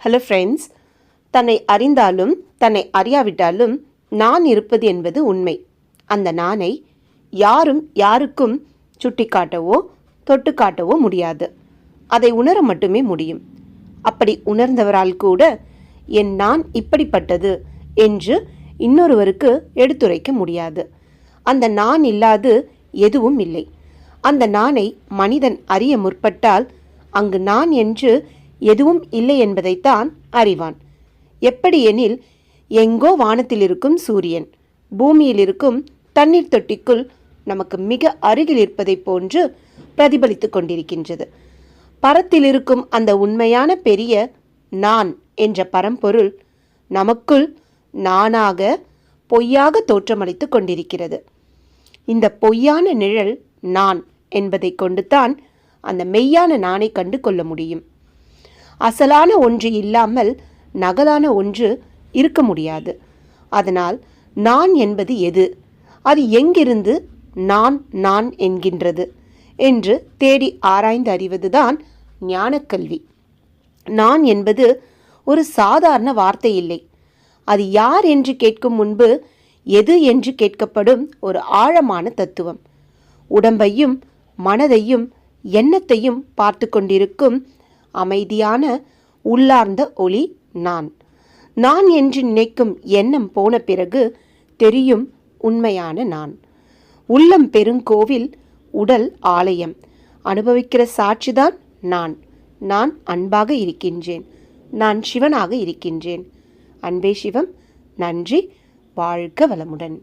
Hello friends தன்னை அறிந்தாலும் தன்னை அறியாவிட்டாலும் நான் இருப்பது என்பது உண்மை. அந்த நானை யாரும் யாருக்கும் சுட்டிக்காட்டவோ தொட்டு காட்டவோ முடியாது. அதை உணர மட்டுமே முடியும். அப்படி உணர்ந்தவரால் கூட என் நான் இப்படிப்பட்டது என்று இன்னொருவருக்கு எடுத்துரைக்க முடியாது. அந்த நான் இல்லாது எதுவும் இல்லை. அந்த நானை மனிதன் அறிய முற்பட்டால் அங்கு நான் என்று எதுவும் இல்லை என்பதைத்தான் அறிவான். எப்படி எனில் எங்கோ வானத்தில் இருக்கும் சூரியன் பூமியில் இருக்கும் தண்ணீர் தொட்டிக்குள் நமக்கு மிக அருகில் இருப்பதைப் போன்று பிரதிபலித்துக் கொண்டிருக்கின்றது. பரத்தில் இருக்கும் அந்த உண்மையான பெரிய நான் என்ற பரம்பொருள் நமக்குள் நானாக பொய்யாக தோற்றமளித்துக் கொண்டிருக்கிறது. இந்த பொய்யான நிழல் நான் என்பதை கொண்டுதான் அந்த மெய்யான நானை கண்டு கொள்ள முடியும். அசலான ஒன்று இல்லாமல் நகலான ஒன்று இருக்க முடியாது. அதனால் நான் என்பது எது? அது எங்கிருந்து நான் நான் என்கின்றது என்று தேடி ஆராய்ந்து அறிவதுதான் ஞானக்கல்வி. நான் என்பது ஒரு சாதாரண வார்த்தை இல்லை. அது யார் என்று கேட்கும் முன்பு எது என்று கேட்கப்படும் ஒரு ஆழமான தத்துவம். உடம்பையும் மனதையும் எண்ணத்தையும் பார்த்து கொண்டிருக்கும் அமைதியான உள்ளார்ந்த ஒளி நான். நான் என்று நினைக்கும் எண்ணம் போன பிறகு தெரியும் உண்மையான நான். உள்ளம் பெருங்கோவில் உடல் ஆலயம். அனுபவிக்கிற சாட்சிதான் நான். நான் அன்பாக இருக்கின்றேன். நான் சிவனாக இருக்கின்றேன். அன்பே சிவம் நன்றி வாழ்க வளமுடன்.